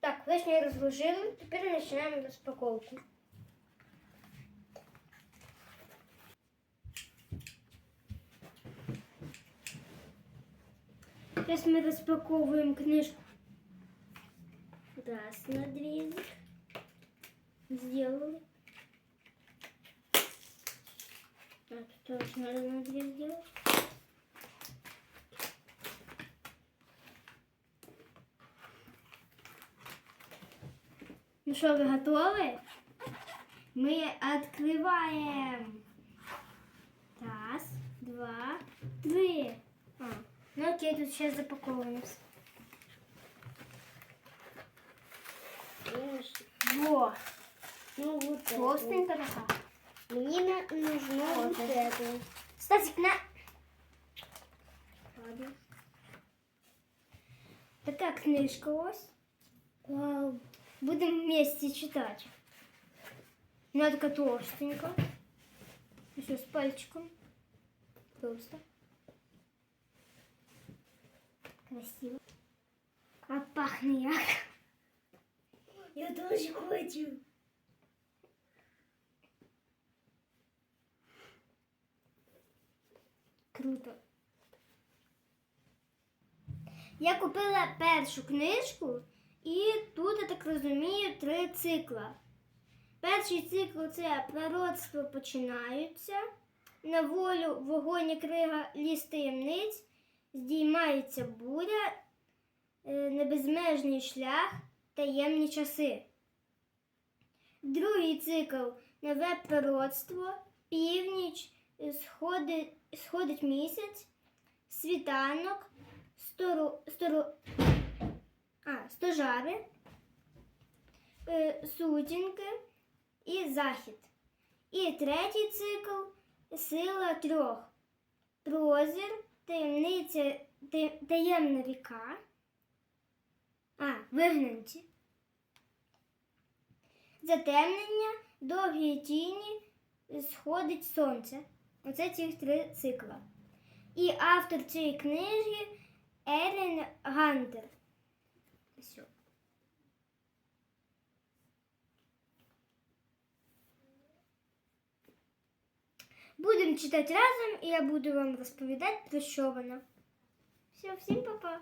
Так, вишню розложили, тепер починаємо розпаковку. Сейчас мы распаковываем книжку. Раз надрезик. Сделали. Так, тоже надо надрез сделать. Ну что, вы готовы? Мы открываем. Раз, два, три. А, ну окей, тут сейчас запаковываемся. Во, Ну, вот толстенько такая. Мне нужно вот, это. Стасик, на... Ладно. как книжка у вас. Вау. Будем вместе читать. Надо такая. Еще с пальчиком. Толсто. Красиво. А пахнет я. Я тоже хочу. Круто. Я купила першу книжку, і тут, я так розумію, три цикла. Перший цикл це пророцтво починаються. На волю вогонь і крига ліс таємниць, здіймається буря, е, небезмежний шлях, таємні часи. Другий цикл нове пророцтво, північ, сходить, сходить місяць, світанок, стору, стору, а, стожари, е, сутінки і захід. І третій цикл сила трьох. Прозір, таємниця, таємна ріка. А, вигнанці. Затемнення, довгі тіні, сходить сонце. Оце ці три цикла. І автор цієї книги Ерен Гантер. Все. Будемо читати разом, і я буду вам розповідати, про що вона. Все, всім па-па.